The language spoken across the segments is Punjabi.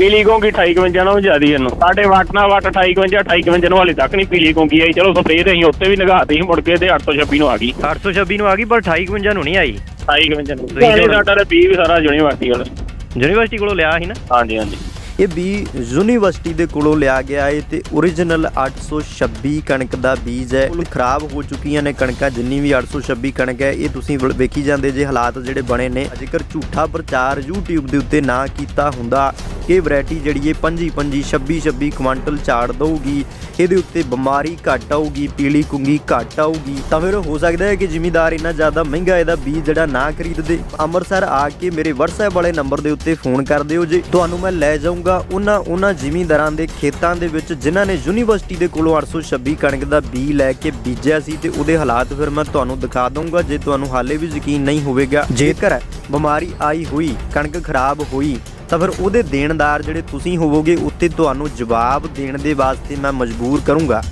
ਪੀਲੀ ਕੌਂਗੀ 28 ਨਾਲੋਂ ਜ਼ਿਆਦੀ ਇਹਨੂੰ। ਸਾਡੇ ਵਾਟ ਨਾਲ ਵਾਟ 28 28 55 ਨੂੰ ਹਾਲੇ ਤੱਕ ਨਹੀਂ ਪੀਲੀ ਕੌਂਗੀ ਆਈ ਚਲੋ ਸਪਰੇਅ ਤੇ ਅਸੀਂ ਉੱਤੇ ਵੀ ਨਗਾਤੀ ਸੀ ਮੁੜ ਕੇ ਤੇ 826 ਨੂੰ ਆ ਗਈ। 826 ਨੂੰ ਆ ਗਈ ਪਰ 28 ਨੂੰ ਨਹੀਂ ਆਈ। 28 55 ਨੂੰ। ਤੁਸੀਂ ਸਾਡਾ ਤੇ 20 ਵੀ ਸਾਰਾ ਯੂਨੀਵਰਸਿਟੀ ਵਾਲਾ ਯੂਨੀਵਰਸਿਟੀ ਕੋਲੋਂ ਲਿਆ ਸੀ ਨਾ? ਹਾਂਜੀ ਹਾਂਜੀ। ਇਹ ਬੀ ਯੂਨੀਵਰਸਿਟੀ ਦੇ ਕੋਲੋਂ ਲਿਆ ਗਿਆ ਹੈ ਤੇ origignal 826 ਕਣਕ ਦਾ ਬੀਜ ਹੈ। ਉਹ ਖਰਾਬ ਹੋ ਚੁੱਕੀਆਂ ਨੇ ਕਣਕਾਂ ਜਿੰਨੀ ਵੀ 826 ਕਣਕ ਹੈ ਇਹ ਤੁਸੀਂ ਵੇਖੀ ਜਾਂਦੇ ਜੇ ਹਾਲਾਤ ਜਿਹੜੇ ਬਣੇ ਨੇ। ਜੇਕਰ ਝੂਠਾ ਪ੍ਰਚਾਰ YouTube ਦੇ ਉੱਤੇ ਨਾ ਕੀਤਾ ਹੁੰਦਾ। ਕਿ ਵੈਰਾਈਟੀ ਜਿਹੜੀ ਹੈ 25 25 26 26 ਕੁਆਂਟਲ ਝਾੜ ਦਊਗੀ। ਇਹਦੇ ਉੱਤੇ ਬਿਮਾਰੀ ਘੱਟ ਆਊਗੀ, ਪੀਲੀ ਕੁੰਗੀ ਘੱਟ ਆਊਗੀ। ਤਾਂ ਫਿਰ ਹੋ ਸਕਦਾ ਹੈ ਕਿ ਜ਼ਿਮੀਦਾਰ ਇੰਨਾ ਜ਼ਿਆਦਾ ਮਹਿੰਗਾ ਇਹਦਾ ਬੀਜ ਜਿਹੜਾ ਨਾ ਖਰੀਦਦੇ। ਅੰਮ੍ਰਿਤਸਰ ਆ ਕੇ ਮੇਰੇ WhatsApp ਵਾਲੇ ਨੰਬਰ ਦੇ ਉੱਤੇ ਫੋਨ ਕਰ ਦਿਓ ਜੇ। ਤੁਹਾਨੂੰ ਮੈਂ ਲੈ ਜਾਊਂਗਾ ਉਹਨਾਂ ਉਹਨਾਂ ਜ਼ਿਮੀਂਦਾਰਾਂ ਦੇ ਖੇਤਾਂ ਦੇ ਵਿੱਚ ਜਿਨ੍ਹਾਂ ਨੇ ਯੂਨੀਵਰਸਿਟੀ ਦੇ ਕੋਲੋਂ 826 ਕਣਕ ਦਾ ਬੀ ਲੈ ਕੇ ਬੀਜਿਆ ਸੀ ਤੇ ਉਹਦੇ ਹਾਲਾਤ ਫਿਰ ਮੈਂ ਤੁਹਾਨੂੰ ਦਿਖਾ ਦਊਂਗਾ ਜੇ ਤੁਹਾਨੂੰ ਹਾਲੇ ਵੀ ਯਕੀਨ ਨਹੀਂ ਹੋਵੇਗਾ। ਜੇਕਰ ਬਿਮਾਰੀ ਆਈ ਹੋਈ, ਕਣਕ ਖਰਾਬ ਹੋਈ ਤਾਂ ਫਿਰ ਉਹਦੇ ਦੇਣਦਾਰ ਜਿਹੜੇ ਤੁਸੀਂ ਹੋਵੋਗੇ, ਉੱਤੇ ਤੁਹਾਨੂੰ ਜਵਾਬ ਦੇਣ ਦੇ ਵਾਸਤੇ ਮੈਂ ਮਜਬੂਰ ਕਰੂੰਗਾ।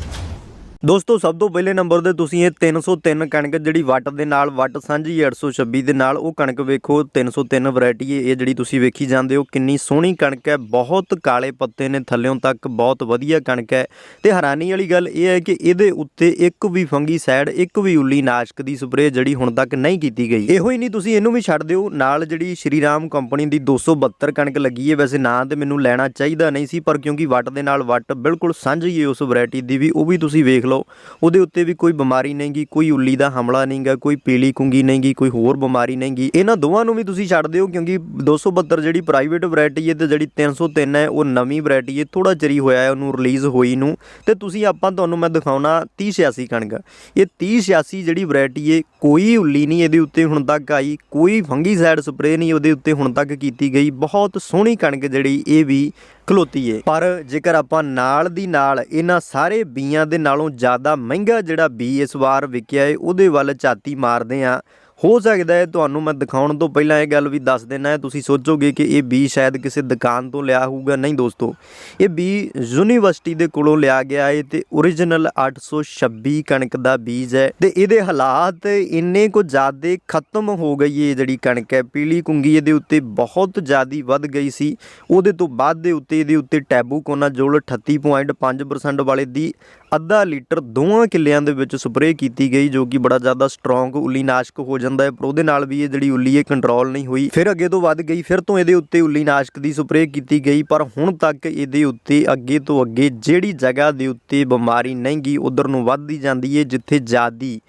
ਦੋਸਤੋ, ਸਭ ਤੋਂ ਪਹਿਲੇ ਨੰਬਰ ਤੇ ਤੁਸੀਂ ਇਹ 303 ਕਣਕ ਜਿਹੜੀ ਵੱਟ ਦੇ ਨਾਲ, ਵੱਟ ਸਾਂਝੀ ਹੈ 826 ਦੇ ਨਾਲ ਉਹ ਕਣਕ ਵੇਖੋ 303 ਵੈਰਾਈਟੀ ਹੈ। ਇਹ ਜਿਹੜੀ ਤੁਸੀਂ ਵੇਖੀ ਜਾਂਦੇ ਹੋ, ਕਿੰਨੀ ਸੋਹਣੀ ਕਣਕ ਹੈ, ਬਹੁਤ ਕਾਲੇ ਪੱਤੇ ਨੇ, ਥੱਲਿਓਂ ਤੱਕ ਬਹੁਤ ਵਧੀਆ ਕਣਕ ਹੈ। ਤੇ ਹੈਰਾਨੀ ਵਾਲੀ ਗੱਲ ਇਹ ਹੈ ਕਿ ਇਹਦੇ ਉੱਤੇ ਇੱਕ ਵੀ ਫੰਗੀ ਸਾਈਡ ਇੱਕ ਵੀ ਉੱਲੀ ਨਾਸ਼ਕ ਦੀ ਸਪਰੇਅ ਜਿਹੜੀ ਹੁਣ ਤੱਕ ਨਹੀਂ ਕੀਤੀ ਗਈ। ਇਹੋ ਹੀ ਨਹੀਂ, ਤੁਸੀਂ ਇਹਨੂੰ ਵੀ ਛੱਡ ਦਿਓ। ਨਾਲ ਜਿਹੜੀ ਸ਼੍ਰੀਰਾਮ ਕੰਪਨੀ ਦੀ 272 ਕਣਕ ਲੱਗੀ ਹੈ, ਵੈਸੇ ਨਾਂ ਤੇ ਮੈਨੂੰ ਲੈਣਾ ਚਾਹੀਦਾ ਨਹੀਂ ਸੀ, ਪਰ ਕਿਉਂਕਿ ਵੱਟ ਦੇ ਨਾਲ ਵੱਟ ਬਿਲਕੁਲ ਸਾਂਝੀ ਹੈ, ਉਸ ਵੈਰਾਈਟੀ ਦੀ ਵੀ, ਉਹ ਵੀ ਤੁਸੀਂ ਵੇਖ ਲਓ। ਉਹਦੇ ਉੱਤੇ ਵੀ ਕੋਈ ਬਿਮਾਰੀ ਨਹੀਂਗੀ ਕੋਈ ਉੱਲੀ ਦਾ ਹਮਲਾ ਨਹੀਂਗਾ ਕੋਈ ਪੀਲੀ ਕੁੰਗੀ ਨਹੀਂਗੀ ਕੋਈ ਹੋਰ ਬਿਮਾਰੀ ਨਹੀਂਗੀ ਇਹਨਾਂ ਦੋਵਾਂ ਨੂੰ ਵੀ ਤੁਸੀਂ ਛੱਡ ਦਿਓ ਕਿਉਂਕਿ 272 ਜਿਹੜੀ ਪ੍ਰਾਈਵੇਟ ਵੈਰਾਈਟੀ ਹੈ ਤੇ ਜਿਹੜੀ 303 ਹੈ, ਉਹ ਨਵੀਂ ਵੈਰਾਈਟੀ ਹੈ। ਥੋੜਾ ਚਰੀ ਹੋਇਆ ਹੈ ਉਹਨੂੰ ਰਿਲੀਜ਼ ਹੋਈ ਨੂੰ। ਤੇ ਤੁਸੀਂ ਆਪਾਂ ਤੁਹਾਨੂੰ ਮੈਂ ਦਿਖਾਉਣਾ 3086 ਕਣਕ। ਇਹ 3086 ਜਿਹੜੀ ਵੈਰਾਈਟੀ ਹੈ, ਕੋਈ ਉੱਲੀ ਨਹੀਂ ਇਹਦੇ ਉੱਤੇ ਹੁਣ ਤੱਕ ਆਈ, ਕੋਈ ਫੰਗੀਸਾਈਡ ਸਪਰੇਅ ਨਹੀਂ ਉਹਦੇ ਉੱਤੇ ਹੁਣ ਤੱਕ ਕੀਤੀ ਗਈ। ਬਹੁਤ ਸੋਹਣੀ ਕਣਕ ਜਿਹੜੀ ਇਹ ਵੀ ਖਲੋਤੀ ਏ। ਪਰ ਜੇਕਰ ਆਪਾਂ ਨਾਲ ਦੀ ਨਾਲ ਇਹਨਾਂ ਸਾਰੇ ਬੀਆਂ ਦੇ ਨਾਲੋਂ ਜ਼ਿਆਦਾ ਮਹਿੰਗਾ ਜਿਹੜਾ ਬੀ ਇਸ ਵਾਰ ਵਿਕਿਆ ਏ, ਉਹਦੇ ਵੱਲ ਝਾਤੀ ਮਾਰਦੇ ਆ ਹੋ ਸਕਦਾ ਹੈ ਤੁਹਾਨੂੰ ਮੈਂ ਦਿਖਾਉਣ ਤੋਂ ਪਹਿਲਾਂ ਇਹ ਗੱਲ ਵੀ ਦੱਸ ਦੇਣਾ ਹੈ। ਤੁਸੀਂ ਸੋਚੋਗੇ ਕਿ ਇਹ ਬੀ ਸ਼ਾਇਦ ਕਿਸੇ ਦੁਕਾਨ ਤੋਂ ਲਿਆ ਹੋਊਗਾ। ਨਹੀਂ ਦੋਸਤੋ, ਇਹ ਬੀ ਯੂਨੀਵਰਸਿਟੀ ਦੇ ਕੋਲੋਂ ਲਿਆ ਗਿਆ ਹੈ ਤੇ origignal 826 ਕਣਕ ਦਾ ਬੀਜ ਹੈ ਤੇ ਇਹਦੇ ਹਾਲਾਤ ਇੰਨੇ ਕੁ ਜ਼ਿਆਦੇ ਖਤਮ ਹੋ ਗਈ ਹੈ। ਜਿਹੜੀ ਕਣਕ ਹੈ, ਪੀਲੀ ਕੁੰਗੀ ਇਹਦੇ ਉੱਤੇ ਬਹੁਤ ਜ਼ਿਆਦੀ ਵੱਧ ਗਈ ਸੀ। ਉਹਦੇ ਤੋਂ ਬਾਅਦ ਦੇ ਉੱਤੇ ਇਹਦੇ ਉੱਤੇ ਟੈਬੂ ਕੋਨਾ ਜੋਲ 38.5% ਵਾਲੇ ਦੀ ਅੱਧਾ ਲੀਟਰ ਦੋਵਾਂ ਕਿੱਲਿਆਂ ਦੇ ਵਿੱਚ ਸਪਰੇਅ ਕੀਤੀ ਗਈ, ਜੋ ਕਿ ਬੜਾ ਜ਼ਿਆਦਾ ਸਟਰੋਂਗ ਉੱਲੀ ਨਾਸ਼ਕ ਹੋ ਜਾਂਦਾ ਹੈ। ਪਰ ਉਹਦੇ ਨਾਲ ਵੀ ਇਹ ਜਿਹੜੀ ਉੱਲੀ ਹੈ ਕੰਟਰੋਲ ਨਹੀਂ ਹੋਈ। ਫਿਰ ਅੱਗੇ ਤੋਂ ਵੱਧ ਗਈ, ਫਿਰ ਤੋਂ ਇਹਦੇ ਉੱਤੇ ਉੱਲੀ ਨਾਸ਼ਕ ਦੀ ਸਪਰੇਅ ਕੀਤੀ ਗਈ। ਪਰ ਹੁਣ ਤੱਕ ਇਹਦੇ ਉੱਤੇ ਅੱਗੇ ਤੋਂ ਅੱਗੇ ਜਿਹੜੀ ਜਗ੍ਹਾ ਦੇ ਉੱਤੇ ਬਿਮਾਰੀ ਨਹੀਂ ਗਈ ਉਧਰ ਨੂੰ ਵੱਧਦੀ ਜਾਂਦੀ ਹੈ, ਜਿੱਥੇ ਜ਼ਿਆਦੀ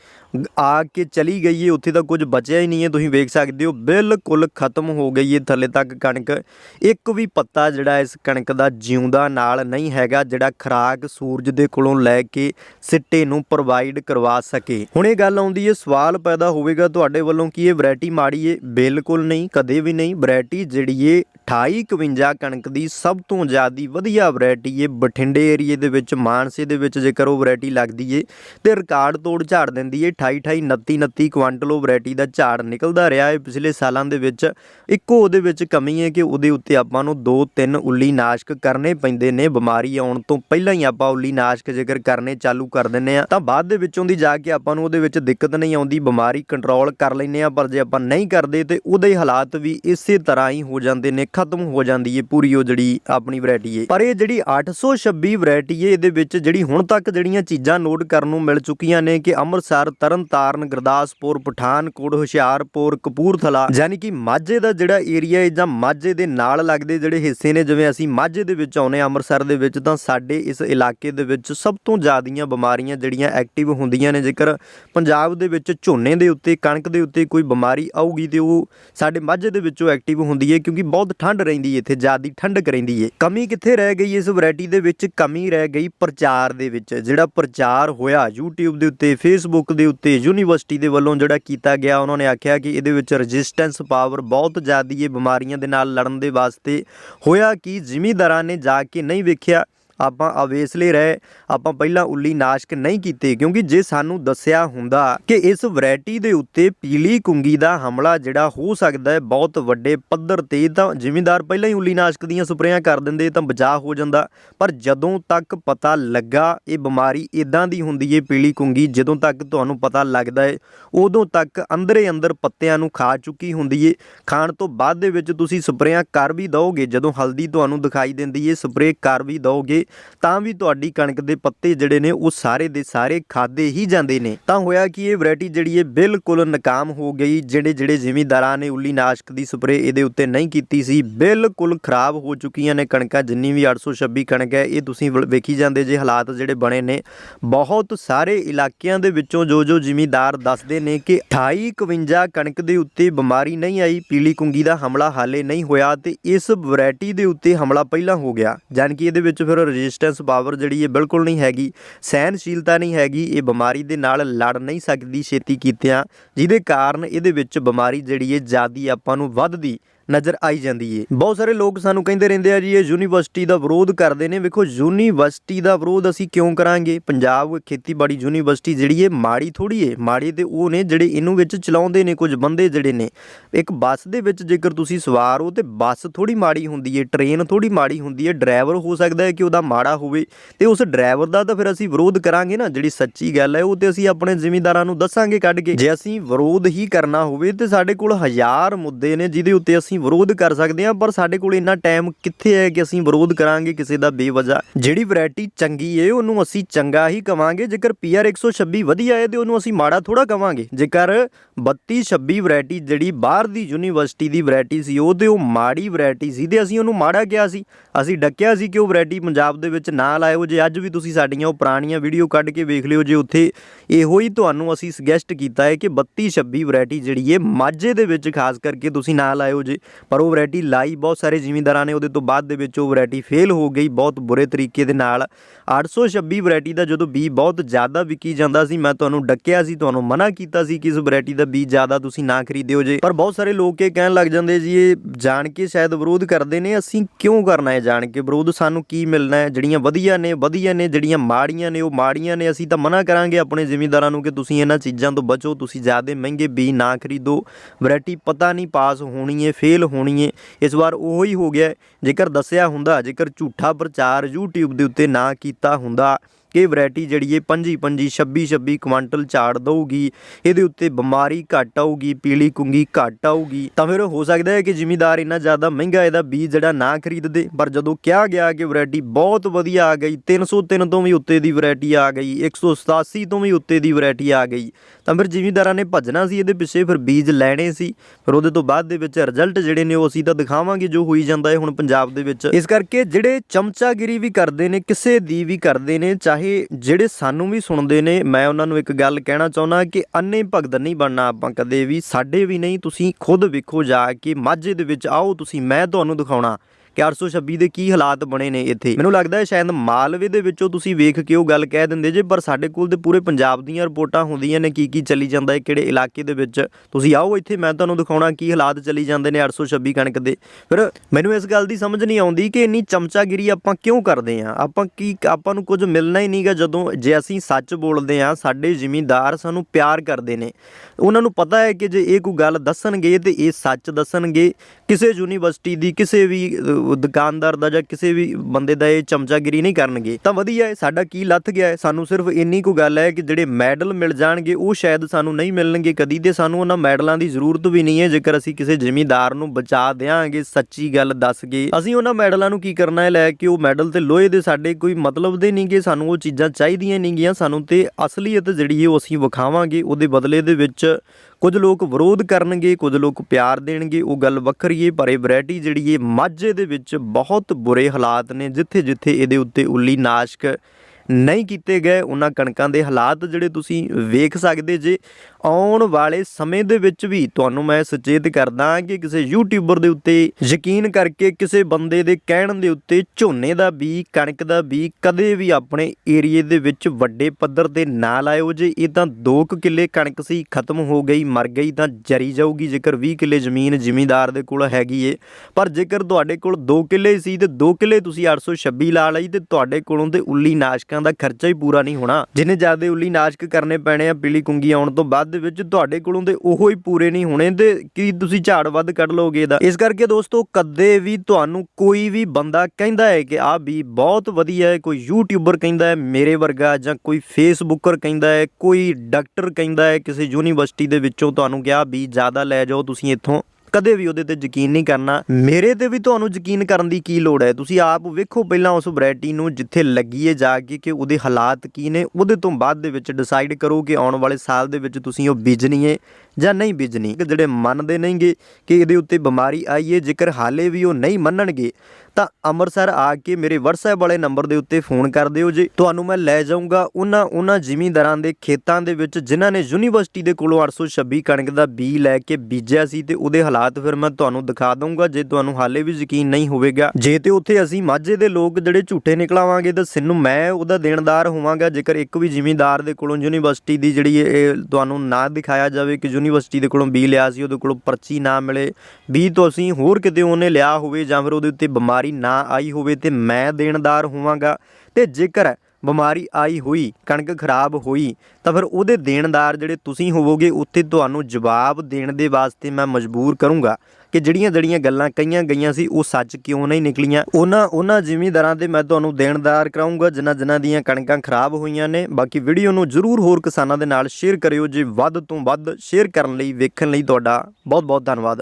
ਆ ਕੇ ਚਲੀ ਗਈ ਹੈ ਉੱਥੇ ਤਾਂ ਕੁਝ ਬਚਿਆ ਹੀ ਨਹੀਂ ਹੈ ਤੁਸੀਂ ਵੇਖ ਸਕਦੇ ਹੋ, ਬਿਲਕੁਲ ਖਤਮ ਹੋ ਗਈ ਹੈ ਥੱਲੇ ਤੱਕ ਕਣਕ। ਇੱਕ ਵੀ ਪੱਤਾ ਜਿਹੜਾ ਇਸ ਕਣਕ ਦਾ ਜਿਉਂਦਾ ਨਾਲ ਨਹੀਂ ਹੈਗਾ, ਜਿਹੜਾ ਖਰਾਕ ਸੂਰਜ ਦੇ ਕੋਲੋਂ ਲੈ ਕੇ ਸਿੱਟੇ ਨੂੰ ਪ੍ਰੋਵਾਈਡ ਕਰਵਾ ਸਕੇ। ਹੁਣ ਇਹ ਗੱਲ ਆਉਂਦੀ ਹੈ ਸਵਾਲ ਪੈਦਾ ਹੋਵੇਗਾ ਤੁਹਾਡੇ ਵੱਲੋਂ ਕਿ ਇਹ ਵੈਰਾਈਟੀ ਮਾੜੀ ਹੈ ਬਿਲਕੁਲ ਨਹੀਂ, ਕਦੇ ਵੀ ਨਹੀਂ। ਵੈਰਾਈਟੀ ਜਿਹੜੀ ਹੈ 2851 ਕਣਕ ਦੀ ਸਭ ਤੋਂ ਜ਼ਿਆਦੀ ਵਧੀਆ ਵੈਰਾਈਟੀ ਹੈ ਬਠਿੰਡੇ ਏਰੀਏ ਦੇ ਵਿੱਚ, ਮਾਨਸੇ ਦੇ ਵਿੱਚ ਜੇਕਰ ਉਹ ਵੈਰਾਈਟੀ ਲੱਗਦੀ ਏ, ਤੇ ਰਿਕਾਰਡ ਤੋੜ ਝਾੜ ਦਿੰਦੀ ਏ 28 28 29 29 ਕੁਆਂਟਲ ਉਹ ਵੈਰਾਈਟੀ ਦਾ ਝਾੜ ਨਿਕਲਦਾ ਰਿਹਾ ਹੈ ਪਿਛਲੇ ਸਾਲਾਂ ਦੇ ਵਿੱਚ ਇੱਕੋ ਉਹਦੇ ਵਿੱਚ ਕਮੀ ਹੈ ਕਿ ਉਹਦੇ ਉੱਤੇ ਆਪਾਂ ਨੂੰ ਦੋ ਤਿੰਨ ਉੱਲੀ ਨਾਸ਼ਕ ਕਰਨੇ ਪੈਂਦੇ ਨੇ। ਬਿਮਾਰੀ ਆਉਣ ਤੋਂ ਪਹਿਲਾਂ ਹੀ ਆਪਾਂ ਉੱਲੀ ਨਾਸ਼ਕ ਜੇਕਰ ਕਰਨੇ ਚਾਲੂ ਕਰ ਦਿੰਨੇ ਆ, ਤਾਂ ਬਾਅਦ ਦੇ ਵਿੱਚੋਂ ਦੀ ਜਾ ਕੇ ਆਪਾਂ ਨੂੰ ਉਹਦੇ ਵਿੱਚ ਦਿੱਕਤ ਨਹੀਂ ਆਉਂਦੀ, ਬਿਮਾਰੀ ਕੰਟਰੋਲ ਕਰ ਲੈਨੇ ਆ। ਪਰ ਜੇ ਆਪਾਂ ਨਹੀਂ ਕਰਦੇ, ਤੇ ਉਹਦੇ ਹਾਲਾਤ ਵੀ ਇਸੇ ਤਰ੍ਹਾਂ ਹੀ ਹੋ ਜਾਂਦੇ ਨੇ। ਖਤਮ ਹੋ ਜਾਂਦੀ ਏ, ਪੂਰੀ ਉਹ ਜਿਹੜੀ ਆਪਣੀ ਵੈਰਾਈਟੀ ਏ। ਪਰ ਇਹ ਜਿਹੜੀ 826 ਵੈਰਾਈਟੀ ਏ, ਇਹਦੇ ਵਿੱਚ ਜਿਹੜੀ ਹੁਣ ਤੱਕ ਜਿਹੜੀਆਂ ਚੀਜ਼ਾਂ ਨੋਟ ਕਰਨ ਨੂੰ ਮਿਲ ਚੁੱਕੀਆਂ ਨੇ ਕਿ ਅੰਮ੍ਰਿਤਸਰ, ਤਰਨਤਾਰਨ, ਗੁਰਦਾਸਪੁਰ ਪਠਾਨਕੋਟ ਹੁਸ਼ਿਆਰਪੁਰ, ਕਪੂਰਥਲਾ, ਯਾਨੀ ਕਿ ਮਾਝੇ ਦਾ ਜਿਹੜਾ ਏਰੀਆ ਹੈ ਜਾਂ ਮਾਝੇ ਦੇ ਨਾਲ ਲੱਗਦੇ ਜਿਹੜੇ ਹਿੱਸੇ ਨੇ, ਜਿਵੇਂ ਅਸੀਂ ਮਾਝੇ ਦੇ ਵਿੱਚ ਆਉਨੇ ਅੰਮ੍ਰਿਤਸਰ ਦੇ ਵਿੱਚ, ਤਾਂ ਸਾਡੇ ਇਸ ਇਲਾਕੇ ਦੇ ਵਿੱਚ ਸਭ ਤੋਂ ਜ਼ਿਆਦੀਆਂ ਬਿਮਾਰੀਆਂ ਜਿਹੜੀਆਂ ਐਕਟਿਵ ਹੁੰਦੀਆਂ ਨੇ। ਜੇਕਰ ਪੰਜਾਬ ਦੇ ਵਿੱਚ ਝੋਨੇ ਦੇ ਉੱਤੇ, ਕਣਕ ਦੇ ਉੱਤੇ ਕੋਈ ਬਿਮਾਰੀ ਆਊਗੀ ਤੇ ਉਹ ਸਾਡੇ ਮਾਝੇ ਦੇ ਵਿੱਚੋਂ ਐਕਟਿਵ ਹੁੰਦੀ ਹੈ ਕਿਉਂਕਿ ਬਹੁਤ ਠੰਡ ਰਹਿੰਦੀ ਹੈ ਇੱਥੇ ਜ਼ਿਆਦੀ ਠੰਡਕ ਰਹਿੰਦੀ ਹੈ ਕਮੀ ਕਿੱਥੇ ਰਹਿ ਗਈ ਇਸ ਵੈਰਾਈਟੀ ਦੇ ਵਿੱਚ? ਕਮੀ ਰਹਿ ਗਈ ਪ੍ਰਚਾਰ ਦੇ ਵਿੱਚ। ਜਿਹੜਾ ਪ੍ਰਚਾਰ ਹੋਇਆ YouTube ਦੇ ਉੱਤੇ, Facebook ਦੇ ਉੱਤੇ, ਯੂਨੀਵਰਸਿਟੀ ਦੇ ਵੱਲੋਂ ਜਿਹੜਾ ਕੀਤਾ ਗਿਆ, ਉਹਨਾਂ ਨੇ ਆਖਿਆ ਕਿ ਇਹਦੇ ਵਿੱਚ ਰੈਜ਼ਿਸਟੈਂਸ ਪਾਵਰ ਬਹੁਤ ਜ਼ਿਆਦੀ ਹੈ ਬਿਮਾਰੀਆਂ ਦੇ ਨਾਲ ਲੜਨ ਦੇ ਵਾਸਤੇ। ਹੋਇਆ ਕਿ? ਜ਼ਿਮੀਂਦਾਰਾਂ ਨੇ ਜਾ ਕੇ ਨਹੀਂ ਵੇਖਿਆ। ਆਪਾਂ ਅਵੇਸਲੇ ਰਹੇ, ਆਪਾਂ ਪਹਿਲਾਂ ਉੱਲੀ ਨਾਸ਼ਕ ਨਹੀਂ ਕੀਤੇ ਕਿਉਂਕਿ ਜੇ ਸਾਨੂੰ ਦੱਸਿਆ ਹੁੰਦਾ ਕਿ ਇਸ ਵੈਰਾਈਟੀ ਦੇ ਉੱਤੇ ਪੀਲੀ ਕੁੰਗੀ ਦਾ ਹਮਲਾ ਜਿਹੜਾ ਹੋ ਸਕਦਾ ਹੈ ਬਹੁਤ ਵੱਡੇ ਪੱਧਰ ਤੇ, ਤਾਂ ਜ਼ਿਮੀਂਦਾਰ ਪਹਿਲਾਂ ਹੀ ਉੱਲੀ ਨਾਸ਼ਕ ਦੀਆਂ ਸਪਰੇਆਂ ਕਰ ਦਿੰਦੇ ਤਾਂ ਬਚਾਅ ਹੋ ਜਾਂਦਾ। ਪਰ ਜਦੋਂ ਤੱਕ ਪਤਾ ਲੱਗਾ ਇਹ ਬਿਮਾਰੀ ਇਦਾਂ ਦੀ ਹੁੰਦੀ ਹੈ ਪੀਲੀ ਕੁੰਗੀ, ਜਦੋਂ ਤੱਕ ਤੁਹਾਨੂੰ ਪਤਾ ਲੱਗਦਾ ਹੈ ਉਦੋਂ ਤੱਕ ਅੰਦਰੇ ਅੰਦਰ ਪੱਤਿਆਂ ਨੂੰ ਖਾ ਚੁੱਕੀ ਹੁੰਦੀ ਏ। ਖਾਣ ਤੋਂ ਬਾਅਦ ਦੇ ਵਿੱਚ ਤੁਸੀਂ ਸਪਰੇਆਂ ਕਰ ਵੀ ਦਓਗੇ, ਜਦੋਂ ਹਲਦੀ ਤੁਹਾਨੂੰ ਦਿਖਾਈ ਦਿੰਦੀ ਏ, ਸਪਰੇਅ ਕਰ ਵੀ ਦਓਗੇ ਤਾਂ ਵੀ ਤੁਹਾਡੀ ਕਣਕ ਦੇ ਪੱਤੇ ਜਿਹੜੇ ਨੇ ਉਹ ਸਾਰੇ ਦੇ ਸਾਰੇ ਖਾਦੇ ਹੀ ਜਾਂਦੇ ਨੇ। ਤਾਂ ਹੋਇਆ ਕਿ ਇਹ ਵੈਰਾਈਟੀ ਜਿਹੜੀ ਹੈ ਬਿਲਕੁਲ ਨਾਕਾਮ ਹੋ ਗਈ, ਜਿਹੜੇ ਜਿਹੜੇ ਜ਼ਿਮੀਂਦਾਰਾਂ ਨੇ ਉੱਲੀ ਨਾਸ਼ਕ ਦੀ ਸਪਰੇਅ ਇਹਦੇ ਉੱਤੇ ਨਹੀਂ ਕੀਤੀ ਸੀ, ਬਿਲਕੁਲ ਖਰਾਬ ਹੋ ਚੁੱਕੀਆਂ ਨੇ ਕਣਕਾਂ, ਜਿੰਨੀ ਵੀ 826 ਕਣਕ ਹੈ, ਇਹ ਤੁਸੀਂ ਵੇਖੀ ਜਾਂਦੇ ਜੇ ਹਾਲਾਤ ਜਿਹੜੇ ਬਣੇ ਨੇ। ਬਹੁਤ ਸਾਰੇ ਇਲਾਕਿਆਂ ਦੇ ਵਿੱਚੋਂ ਜੋ ਜੋ ਜ਼ਿਮੀਂਦਾਰ ਦੱਸਦੇ ਨੇ ਕਿ 28 51 ਕਣਕ ਦੇ ਉੱਤੇ ਬਿਮਾਰੀ ਨਹੀਂ ਆਈ, ਪੀਲੀ ਕੁੰਗੀ ਦਾ ਹਮਲਾ ਹਾਲੇ ਨਹੀਂ ਹੋਇਆ ਤੇ ਇਸ ਵੈਰਾਈਟੀ ਦੇ ਉੱਤੇ ਹਮਲਾ ਪਹਿਲਾਂ ਹੋ ਗਿਆ। ਜਾਨ ਕਿ ਇਹਦੇ ਵਿੱਚ ਫਿਰ ਰੈਜ਼ਿਸਟੈਂਸ ਪਾਵਰ ਜਿਹੜੀ ਹੈ ਬਿਲਕੁਲ ਨਹੀਂ ਹੈਗੀ ਸਹਿਨਸ਼ੀਲਤਾ ਨਹੀਂ ਹੈਗੀ, ਇਹ ਬਿਮਾਰੀ ਦੇ ਨਾਲ ਲੜ ਨਹੀਂ ਸਕਦੀ ਛੇਤੀ ਕੀਤਿਆਂ, ਜਿਹਦੇ ਕਾਰਨ ਇਹਦੇ ਵਿੱਚ ਬਿਮਾਰੀ ਜਿਹੜੀ ਹੈ ਜਿਆਦੀ ਆਪਾਂ ਨੂੰ ਵੱਧਦੀ ਨਜ਼ਰ ਆਈ ਜਾਂਦੀ ਏ। ਬਹੁਤ ਸਾਰੇ ਲੋਕ ਸਾਨੂੰ ਕਹਿੰਦੇ ਰਹਿੰਦੇ ਆ ਜੀ, ਇਹ ਯੂਨੀਵਰਸਿਟੀ ਦਾ ਵਿਰੋਧ ਕਰਦੇ ਨੇ। ਵੇਖੋ, ਯੂਨੀਵਰਸਿਟੀ ਦਾ ਵਿਰੋਧ ਅਸੀਂ ਕਿਉਂ ਕਰਾਂਗੇ? ਪੰਜਾਬ ਖੇਤੀਬਾੜੀ ਯੂਨੀਵਰਸਿਟੀ ਜਿਹੜੀ ਏ, ਮਾੜੀ ਥੋੜੀ ਏ। ਮਾੜੀ ਤੇ ਉਹ ਨੇ ਜਿਹੜੇ ਇਹਨੂੰ ਵਿੱਚ ਚਲਾਉਂਦੇ ਨੇ, ਕੁਝ ਬੰਦੇ ਜਿਹੜੇ ਨੇ। ਇੱਕ ਬੱਸ ਦੇ ਵਿੱਚ ਜੇਕਰ ਤੁਸੀਂ ਸਵਾਰ ਹੋ, ਤੇ ਬੱਸ ਥੋੜੀ ਮਾੜੀ ਹੁੰਦੀ ਏ, ਟ੍ਰੇਨ ਥੋੜੀ ਮਾੜੀ ਹੁੰਦੀ ਏ, ਡਰਾਈਵਰ ਹੋ ਸਕਦਾ ਹੈ ਕਿ ਉਹਦਾ ਮਾੜਾ ਹੋਵੇ। ਤੇ ਉਸ ਡਰਾਈਵਰ ਦਾ ਤਾਂ ਫਿਰ ਅਸੀਂ ਵਿਰੋਧ ਕਰਾਂਗੇ ਨਾ, ਜਿਹੜੀ ਸੱਚੀ ਗੱਲ ਹੈ ਉਹ ਤੇ ਅਸੀਂ ਆਪਣੇ ਜ਼ਿਮੀਂਦਾਰਾਂ ਨੂੰ ਦੱਸਾਂਗੇ ਕੱਢ ਕੇ। ਜੇ ਅਸੀਂ ਵਿਰੋਧ ਹੀ ਕਰਨਾ ਹੋਵੇ, ਤੇ ਸਾਡੇ ਕੋਲ ਹਜ਼ਾਰ ਮੁੱਦੇ ਨੇ, ਜਿਹਦੇ ਉੱਤੇ ਅਸੀਂ ਵਿਰੋਧ ਕਰ ਸਕਦੇ ਹਾਂ, ਪਰ ਸਾਡੇ ਕੋਲ ਇੰਨਾ ਟਾਈਮ ਕਿੱਥੇ ਹੈ ਕਿ ਅਸੀਂ ਵਿਰੋਧ ਕਰਾਂਗੇ ਕਿਸੇ ਦਾ ਬੇਵਜਾ ਜਿਹੜੀ ਵੈਰਾਈਟੀ ਚੰਗੀ ਏ, ਉਹਨੂੰ ਅਸੀਂ ਚੰਗਾ ਹੀ ਕਵਾਂਗੇ। ਜੇਕਰ ਪੀਆਰ 126 ਵਧੀਆ ਹੈ ਤੇ ਉਹਨੂੰ ਅਸੀਂ ਮਾੜਾ ਥੋੜਾ ਕਵਾਂਗੇ। ਜੇਕਰ 32 26 ਵੈਰਾਈਟੀ ਜਿਹੜੀ ਬਾਹਰ ਦੀ ਯੂਨੀਵਰਸਿਟੀ ਦੀ ਵੈਰਾਈਟੀ ਸੀ, ਉਹ ਤੇ ਉਹ ਮਾੜੀ ਵੈਰਾਈਟੀ ਸੀ, ਤੇ ਅਸੀਂ ਉਹਨੂੰ ਮਾੜਾ ਕਿਹਾ ਸੀ। ਅਸੀਂ ਡੱਕਿਆ ਸੀ ਕਿ ਉਹ ਵੈਰਾਈਟੀ ਪੰਜਾਬ ਦੇ ਵਿੱਚ ਨਾ ਲਾਇਓ ਜੇ, ਅੱਜ ਵੀ ਤੁਸੀਂ ਸਾਡੀਆਂ ਉਹ ਪੁਰਾਣੀਆਂ ਵੀਡੀਓ ਕੱਢ ਕੇ ਵੇਖ ਲਿਓ ਜੇ ਉੱਥੇ ਇਹੋ ਹੀ ਤੁਹਾਨੂੰ ਅਸੀਂ ਸੁਜੈਸਟ ਕੀਤਾ ਹੈ ਕਿ 32 26 ਵੈਰਾਈਟੀ ਜਿਹੜੀ ਹੈ ਮਾਝੇ ਦੇ ਵਿੱਚ ਖਾਸ ਕਰਕੇ ਤੁਸੀਂ ਨਾ ਲਾਇਓ ਜੇ। ਪਰ ਉਹ ਵੈਰਾਈਟੀ ਲਾਈ ਬਹੁਤ ਸਾਰੇ ਜ਼ਿਮੀਂਦਾਰਾਂ ਨੇ, ਉਹਦੇ ਤੋਂ ਬਾਅਦ ਦੇ ਵਿੱਚ ਉਹ ਵੈਰਾਈਟੀ ਫੇਲ ਹੋ ਗਈ ਬਹੁਤ ਬੁਰੇ ਤਰੀਕੇ ਦੇ ਨਾਲ। 826 ਵੈਰਾਈਟੀ ਦਾ ਜਦੋਂ ਬੀ ਬਹੁਤ ਜ਼ਿਆਦਾ ਵਿਕੀ ਜਾਂਦਾ ਸੀ, ਮੈਂ ਤੁਹਾਨੂੰ ਡੱਕਿਆ ਸੀ, ਤੁਹਾਨੂੰ ਮਨਾ ਕੀਤਾ ਸੀ ਕਿ ਇਸ ਵੈਰਾਈਟੀ ਦਾ ਬੀ ਜ਼ਿਆਦਾ ਤੁਸੀਂ ਨਾ ਖਰੀਦਿਓ ਜੇ। ਪਰ ਬਹੁਤ ਸਾਰੇ ਲੋਕ ਇਹ ਕਹਿਣ ਲੱਗ ਜਾਂਦੇ ਜੀ, ਇਹ ਜਾਣ ਕੇ ਸ਼ਾਇਦ ਵਿਰੋਧ ਕਰਦੇ ਨੇ, ਅਸੀਂ ਕਿਉਂ ਕਰਨਾ ਹੈ ਜਾਣ ਕੇ? ਵਿਰੋਧ ਸਾਨੂੰ ਕੀ ਮਿਲਣਾ ਹੈ? ਜਿਹੜੀਆਂ ਵਧੀਆ ਨੇ ਵਧੀਆ ਨੇ, ਜਿਹੜੀਆਂ ਮਾੜੀਆਂ ਨੇ, ਉਹ ਮਾੜੀਆਂ ਨੇ, ਅਸੀਂ ਤਾਂ ਮਨਾ ਕਰਾਂਗੇ ਆਪਣੇ ਜ਼ਿਮੀਂਦਾਰਾਂ ਨੂੰ ਕਿ ਤੁਸੀਂ ਇਹਨਾਂ ਚੀਜ਼ਾਂ ਤੋਂ ਬਚੋ, ਤੁਸੀਂ ਜ਼ਿਆਦਾ ਮਹਿੰਗੇ ਬੀ ਨਾ ਖਰੀਦੋ। ਵੈਰਾਈਟੀ ਪਤਾ ਨਹੀਂ ਪਾਸ ਹੋਣੀ ਹੈ, ਫੇਲ ਹੋਣੀ ਹੈ ਇਸ ਵਾਰ ਉਹੋ ਹੀ ਹੋ ਗਿਆ। ਜੇਕਰ ਦੱਸਿਆ ਹੁੰਦਾ, ਜੇਕਰ ਝੂਠਾ ਪ੍ਰਚਾਰ YouTube ਦੇ ਉੱਤੇ ਨਾ ਕੀਤਾ ਹੁੰਦਾ ਕਿ ਵੈਰਾਈਟੀ ਜਿਹੜੀ ਹੈ 25 25 26 26 ਕੁਆਂਟਲ ਝਾੜ ਦਊਗੀ। ਇਹਦੇ ਉੱਤੇ ਬਿਮਾਰੀ ਘੱਟ ਆਊਗੀ, ਪੀਲੀ ਕੁੰਗੀ ਘੱਟ ਆਊਗੀ। ਤਾਂ ਫਿਰ ਹੋ ਸਕਦਾ ਹੈ ਕਿ ਜ਼ਿਮੀਦਾਰ ਇੰਨਾ ਜ਼ਿਆਦਾ ਮਹਿੰਗਾ ਇਹਦਾ ਬੀਜ ਜਿਹੜਾ ਨਾ ਖਰੀਦਦੇ। ਪਰ ਜਦੋਂ ਕਿਹਾ ਗਿਆ ਕਿ ਵੈਰਾਈਟੀ ਬਹੁਤ ਵਧੀਆ ਆ ਗਈ 303 ਤੋਂ ਵੀ ਉੱਤੇ ਦੀ ਵੈਰਾਈਟੀ ਆ ਗਈ 187 ਤੋਂ ਵੀ ਉੱਤੇ ਦੀ ਵੈਰਾਈਟੀ ਆ ਗਈ। ਤਾਂ ਫਿਰ ਜ਼ਿਮੀਦਾਰਾਂ ਨੇ ਭੱਜਣਾ ਸੀ, ਇਹਦੇ ਪਿੱਛੇ ਫਿਰ ਬੀਜ ਲੈਣੇ ਸੀ। ਫਿਰ ਉਹਦੇ ਤੋਂ ਬਾਅਦ ਦੇ ਵਿੱਚ ਰਿਜ਼ਲਟ ਜਿਹੜੇ ਨੇ ਉਹ ਅਸੀਂ ਤਾਂ ਦਿਖਾਵਾਂਗੇ, ਜੋ ਹੋਈ ਜਾਂਦਾ ਹੈ ਹੁਣ ਪੰਜਾਬ ਦੇ ਵਿੱਚ। ਇਸ ਕਰਕੇ ਜਿਹੜੇ ਚਮਚਾਗਿਰੀ ਵੀ ਕਰਦੇ ਨੇ, ਕਿਸੇ ਦੀ ਵੀ ਕਰਦੇ ਨੇ, ਚਾਹੇ ਜਿਹੜੇ ਸਾਨੂੰ ਵੀ ਸੁਣਦੇ ਨੇ, ਮੈਂ ਉਹਨਾਂ ਨੂੰ ਇੱਕ ਗੱਲ ਕਹਿਣਾ ਚਾਹੁੰਦਾ ਕਿ ਅੰਨੇ ਭਗਤ ਨਹੀਂ ਬਣਨਾ ਆਪਾਂ ਕਦੇ ਵੀ, ਸਾਡੇ ਵੀ ਨਹੀਂ, ਤੁਸੀਂ ਖੁਦ ਵੇਖੋ ਜਾ ਕੇ ਮਾਝੇ ਦੇ ਵਿੱਚ ਆਓ, ਤੁਸੀਂ, ਮੈਂ ਤੁਹਾਨੂੰ ਦਿਖਾਉਣਾ। ਕਿ 826 ਦੇ ਕੀ ਹਾਲਾਤ ਬਣੇ ਨੇ ਇੱਥੇ? ਮੈਨੂੰ ਲੱਗਦਾ ਹੈ ਸ਼ਾਇਦ ਮਾਲਵੇ ਦੇ ਵਿੱਚੋਂ ਤੁਸੀਂ ਵੇਖ ਕੇ ਉਹ ਗੱਲ ਕਹਿ ਦਿੰਦੇ ਜੇ, ਪਰ ਸਾਡੇ ਕੋਲ ਤੇ ਪੂਰੇ ਪੰਜਾਬ ਦੀਆਂ ਰਿਪੋਰਟਾਂ ਹੁੰਦੀਆਂ ਨੇ ਕੀ ਕੀ ਚੱਲੀ ਜਾਂਦਾ ਹੈ, ਕਿਹੜੇ ਇਲਾਕੇ ਦੇ ਵਿੱਚ। ਤੁਸੀਂ ਆਓ ਇੱਥੇ, ਮੈਂ ਤੁਹਾਨੂੰ ਦਿਖਾਉਣਾ ਕੀ ਹਾਲਾਤ ਚੱਲੀ ਜਾਂਦੇ ਨੇ 826 ਕਣਕ ਦੇ। ਫਿਰ ਮੈਨੂੰ ਇਸ ਗੱਲ ਦੀ ਸਮਝ ਨਹੀਂ ਆਉਂਦੀ ਕਿ ਇੰਨੀ ਚਮਚਾਗਿਰੀ ਆਪਾਂ ਕਿਉਂ ਕਰਦੇ ਆ ਆਪਾਂ ਕੀ, ਆਪਾਂ ਨੂੰ ਕੁਝ ਮਿਲਣਾ ਹੀ ਨਹੀਂਗਾ ਜਦੋਂ ਜੇ ਅਸੀਂ ਸੱਚ ਬੋਲਦੇ ਆ ਸਾਡੇ ਜ਼ਿਮੀਂਦਾਰ ਸਾਨੂੰ ਪਿਆਰ ਕਰਦੇ ਨੇ। ਉਹਨਾਂ ਨੂੰ ਪਤਾ ਹੈ ਕਿ ਜੇ ਇਹ ਕੋਈ ਗੱਲ ਦੱਸਣਗੇ ਤੇ ਇਹ ਸੱਚ ਦੱਸਣਗੇ, ਕਿਸੇ ਯੂਨੀਵਰਸਿਟੀ ਦੀ, ਕਿਸੇ ਵੀ ਦੁਕਾਨਦਾਰ ਦਾ ਜਾਂ ਕਿਸੇ ਵੀ ਬੰਦੇ ਦਾ ਇਹ ਚਮਚਾਗਿਰੀ ਨਹੀਂ ਕਰਨਗੇ, ਤਾਂ ਵਧੀਆ ਹੈ, ਸਾਡਾ ਕੀ ਲੱਥ ਗਿਆ ਹੈ? ਸਾਨੂੰ ਸਿਰਫ ਇੰਨੀ ਕੁ ਗੱਲ ਹੈ ਕਿ ਜਿਹੜੇ ਮੈਡਲ ਮਿਲ ਜਾਣਗੇ, ਉਹ ਸ਼ਾਇਦ ਸਾਨੂੰ ਨਹੀਂ ਮਿਲਣਗੇ, ਕਦੀ ਤੇ ਸਾਨੂੰ ਉਹਨਾਂ ਮੈਡਲਾਂ ਦੀ ਜ਼ਰੂਰਤ ਵੀ ਨਹੀਂ ਹੈ, ਜੇਕਰ ਅਸੀਂ ਕਿਸੇ ਜ਼ਿਮੀਦਾਰ ਨੂੰ ਬਚਾ ਦਿਆਂਗੇ, ਸੱਚੀ ਗੱਲ ਦੱਸ ਕੇ, ਅਸੀਂ ਉਹਨਾਂ ਮੈਡਲਾਂ ਨੂੰ ਕੀ ਕਰਨਾ ਹੈ? ਲੈ ਕੇ ਉਹ ਮੈਡਲ ਤੇ ਲੋਹੇ ਦੇ ਸਾਡੇ ਕੋਈ ਮਤਲਬ ਦੇ ਨਹੀਂਗੇ ਸਾਨੂੰ ਉਹ ਚੀਜ਼ਾਂ ਚਾਹੀਦੀਆਂ ਨਹੀਂਗੀਆਂ ਸਾਨੂੰ ਤੇ ਅਸਲੀਅਤ ਜਿਹੜੀ ਹੈ ਉਹ ਅਸੀਂ ਵਿਖਾਵਾਂਗੇ, ਉਹਦੇ ਬਦਲੇ ਦੇ ਵਿੱਚ ਕੁਝ ਲੋਕ ਵਿਰੋਧ ਕਰਨਗੇ, ਕੁਝ ਲੋਕ ਪਿਆਰ ਦੇਣਗੇ, ਉਹ ਗੱਲ ਵੱਖਰੀ ਏ, ਪਰ ਇਹ ਵੈਰਾਈਟੀ ਜਿਹੜੀ ਏ, ਮਾਝੇ ਦੇ ਵਿੱਚ ਬਹੁਤ ਬੁਰੇ ਹਾਲਾਤ ਨੇ ਜਿੱਥੇ ਜਿੱਥੇ ਇਹਦੇ ਉੱਤੇ ਉੱਲੀ ਨਾਸ਼ਕ ਨਹੀਂ ਕੀਤੇ ਗਏ, ਉਹਨਾਂ ਕਣਕਾਂ ਦੇ ਹਾਲਾਤ ਜਿਹੜੇ ਤੁਸੀਂ ਵੇਖ ਸਕਦੇ ਜੇ, ਆਉਣ ਵਾਲੇ ਸਮੇਂ ਦੇ ਵਿੱਚ ਵੀ ਤੁਹਾਨੂੰ ਮੈਂ ਸੁਚੇਤ ਕਰਦਾ ਕਿ ਕਿਸੇ ਯੂਟਿਊਬਰ ਦੇ ਉੱਤੇ ਯਕੀਨ ਕਰਕੇ ਕਿਸੇ ਬੰਦੇ ਦੇ ਕਹਿਣ ਦੇ ਉੱਤੇ ਝੋਨੇ ਦਾ ਬੀ ਕਣਕ ਦਾ ਬੀ ਕਦੇ ਵੀ ਆਪਣੇ ਏਰੀਏ ਦੇ ਵਿੱਚ ਵੱਡੇ ਪੱਧਰ ਤੇ ਨਾ ਲਾਇਓ ਜੇ। ਇਹ ਤਾਂ 2 ਕਿੱਲੇ ਕਣਕ ਸੀ, ਖਤਮ ਹੋ ਗਈ, ਮਰ ਗਈ ਤਾਂ ਜਰੀ ਜਾਊਗੀ, ਜੇਕਰ 20 ਕਿੱਲੇ ਜ਼ਮੀਨ ਜ਼ਿਮੀਂਦਾਰ ਦੇ ਕੋਲ ਹੈਗੀ ਏ। ਪਰ ਜੇਕਰ ਤੁਹਾਡੇ ਕੋਲ 2 ਕਿੱਲੇ ਸੀ ਤੇ 2 ਕਿੱਲੇ ਤੁਸੀਂ 826 ਲਾ ਲਈ ਤੇ ਤੁਹਾਡੇ ਕੋਲੋਂ ਤੇ ਉੱਲੀ ਨਾਸ਼ਕਾਂ ਦਾ ਖਰਚਾ ਹੀ ਪੂਰਾ ਨਹੀਂ ਹੋਣਾ। ਜਿੰਨੇ ਜ਼ਿਆਦਾ ਉੱਲੀ ਨਾਸ਼ਕ ਕਰਨੇ ਪੈਣੇ ਆ, ਪੀਲੀ ਕੁੰਗੀ ਆਉਣ ਤੋਂ ਬਾਅਦ ਦੇ ਵਿੱਚ ਤੁਹਾਡੇ ਕੋਲੋਂ ਤੇ ਉਹੋ ਹੀ ਪੂਰੇ ਨਹੀਂ ਹੋਣੇ। ਤੇ ਕੀ ਤੁਸੀਂ ਝਾੜ ਵੱਧ ਕੱਢ ਲਓਗੇ ਇਹਦਾ? ਇਸ ਕਰਕੇ ਦੋਸਤੋ, ਕਦੇ ਵੀ ਤੁਹਾਨੂੰ ਕੋਈ ਵੀ ਬੰਦਾ ਕਹਿੰਦਾ ਹੈ ਕਿ ਆਹ ਵੀ ਬਹੁਤ ਵਧੀਆ ਹੈ, ਕੋਈ ਯੂਟਿਊਬਰ ਕਹਿੰਦਾ ਹੈ, ਮੇਰੇ ਵਰਗਾ ਜਾਂ ਕੋਈ ਫੇਸਬੁੱਕਰ ਕਹਿੰਦਾ ਹੈ, ਕੋਈ ਡਾਕਟਰ ਕਹਿੰਦਾ ਹੈ, ਕਿਸੇ ਯੂਨੀਵਰਸਿਟੀ ਦੇ ਵਿੱਚੋਂ ਤੁਹਾਨੂੰ ਕਿਹਾ ਵੀ ਜ਼ਿਆਦਾ ਲੈ ਜਾਓ ਤੁਸੀਂ ਇੱਥੋਂ। ਕਦੇ ਵੀ ਉਹਦੇ ਤੇ ਯਕੀਨ ਨਹੀਂ ਕਰਨਾ। ਮੇਰੇ ਤੇ ਵੀ ਤੁਹਾਨੂੰ ਯਕੀਨ ਕਰਨ ਦੀ ਕੀ ਲੋੜ ਹੈ? ਤੁਸੀਂ ਆਪ ਵੇਖੋ ਪਹਿਲਾਂ ਉਸ ਵੈਰਾਈਟੀ ਨੂੰ ਜਿੱਥੇ ਲੱਗੀਏ ਜਾ ਕੇ ਕਿ ਉਹਦੇ ਹਾਲਾਤ ਕੀ ਨੇ। ਉਹਦੇ ਤੋਂ ਬਾਅਦ ਦੇ ਵਿੱਚ ਡਿਸਾਈਡ ਕਰੋ ਕਿ ਆਉਣ ਵਾਲੇ ਸਾਲ ਦੇ ਵਿੱਚ ਤੁਸੀਂ ਉਹ ਬੀਜਣੀ ਹੈ ਜਾਂ ਨਹੀਂ ਬੀਜਣੀ। ਜਿਹੜੇ ਮੰਨਦੇ ਨਹੀਂਗੇ ਕਿ ਇਹਦੇ ਉੱਤੇ ਬਿਮਾਰੀ ਆਈ ਹੈ, ਜੇਕਰ ਹਾਲੇ ਵੀ ਉਹ ਨਹੀਂ ਮੰਨਣਗੇ, ਤਾਂ ਅੰਮ੍ਰਿਤਸਰ ਆ ਕੇ ਮੇਰੇ WhatsApp ਵਾਲੇ ਨੰਬਰ ਦੇ ਉੱਤੇ ਫੋਨ ਕਰ ਦਿਓ ਜੀ। ਤੁਹਾਨੂੰ ਮੈਂ ਲੈ ਜਾਊਂਗਾ ਉਹਨਾਂ ਉਹਨਾਂ ਜ਼ਿਮੀਂਦਾਰਾਂ ਦੇ ਖੇਤਾਂ ਦੇ ਵਿੱਚ ਜਿਨ੍ਹਾਂ ਨੇ ਯੂਨੀਵਰਸਿਟੀ ਦੇ ਕੋਲੋਂ 826 ਕਣਕ ਦਾ ਬੀ ਲੈ ਕੇ ਬੀਜਿਆ ਸੀ ਤੇ ਉਹਦੇ ਹਾਲਾਤ ਫਿਰ ਮੈਂ ਤੁਹਾਨੂੰ ਦਿਖਾ ਦਊਂਗਾ, ਜੇ ਤੁਹਾਨੂੰ ਹਾਲੇ ਵੀ ਯਕੀਨ ਨਹੀਂ ਹੋਵੇਗਾ। ਜੇ ਤੇ ਉੱਥੇ ਅਸੀਂ ਮਾਝੇ ਦੇ ਲੋਕ ਜਿਹੜੇ ਝੂਠੇ ਨਿਕਲਾਵਾਂਗੇ ਤਾਂ ਸਿੰਨੂ ਮੈਂ ਉਹਦਾ ਦੇਣਦਾਰ ਹੋਵਾਂਗਾ, ਜੇਕਰ ਇੱਕ ਵੀ ਜ਼ਿਮੀਂਦਾਰ ਦੇ ਕੋਲੋਂ ਯੂਨੀਵਰਸਿਟੀ ਦੀ ਜਿਹੜੀ ਇਹ ਤੁਹਾਨੂੰ ਨਾ ਦਿਖਾਇਆ ਜਾਵੇ ਕਿ ਯੂਨੀਵਰਸਿਟੀ ਦੇ ਕੋਲੋਂ ਬੀ ਲਿਆ ਸੀ, ਉਹਦੇ ਕੋਲੋਂ ਪਰਚੀ ਨਾ ਮਿਲੇ, ਬੀ ਤੋਂ ਅਸੀਂ ਹੋਰ ਕਿਤੇ ਉਹਨੇ ਲਿਆ ਹੋਵੇ ਜਾਂ ਫਿਰ ਉਹਦੇ ਉੱਤੇ ਬਿਮਾਰੀ ਨਾ ਆਈ ਹੋਵੇ ਤੇ ਮੈਂ ਦੇਣਦਾਰ ਹੋਵਾਂਗਾ। ਤੇ ਜੇਕਰ ਬਿਮਾਰੀ ਆਈ ਹੋਈ, ਕਣਕ ਖਰਾਬ ਹੋਈ, ਤਾਂ ਫਿਰ ਉਹਦੇ ਦੇਣਦਾਰ ਜਿਹੜੇ ਤੁਸੀਂ ਹੋਵੋਗੇ, ਉੱਥੇ ਤੁਹਾਨੂੰ ਜਵਾਬ ਦੇਣ ਦੇ ਵਾਸਤੇ ਮੈਂ ਮਜਬੂਰ ਕਰੂੰਗਾ ਕਿ ਜਿਹੜੀਆਂ ਜਿਹੜੀਆਂ ਗੱਲਾਂ ਕਹੀਆਂ ਗਈਆਂ ਸੀ, ਉਹ ਸੱਚ ਕਿਉਂ ਨਹੀਂ ਨਿਕਲੀਆਂ? ਉਹਨਾਂ ਉਹਨਾਂ ਜ਼ਿਮੀਂਦਾਰਾਂ ਦੇ ਮੈਂ ਤੁਹਾਨੂੰ ਦੇਣਦਾਰ ਕਰਾਉਂਗਾ ਜਿਨ੍ਹਾਂ ਜਿਨ੍ਹਾਂ ਦੀਆਂ ਕਣਕਾਂ ਖਰਾਬ ਹੋਈਆਂ ਨੇ। ਬਾਕੀ ਵੀਡੀਓ ਨੂੰ ਜਰੂਰ ਹੋਰ ਕਿਸਾਨਾਂ ਦੇ ਨਾਲ ਸ਼ੇਅਰ ਕਰਿਓ, ਜੇ ਵੱਧ ਤੋਂ ਵੱਧ ਸ਼ੇਅਰ ਕਰਨ ਲਈ, ਵੇਖਣ ਲਈ ਤੁਹਾਡਾ ਬਹੁਤ ਬਹੁਤ ਧੰਨਵਾਦ।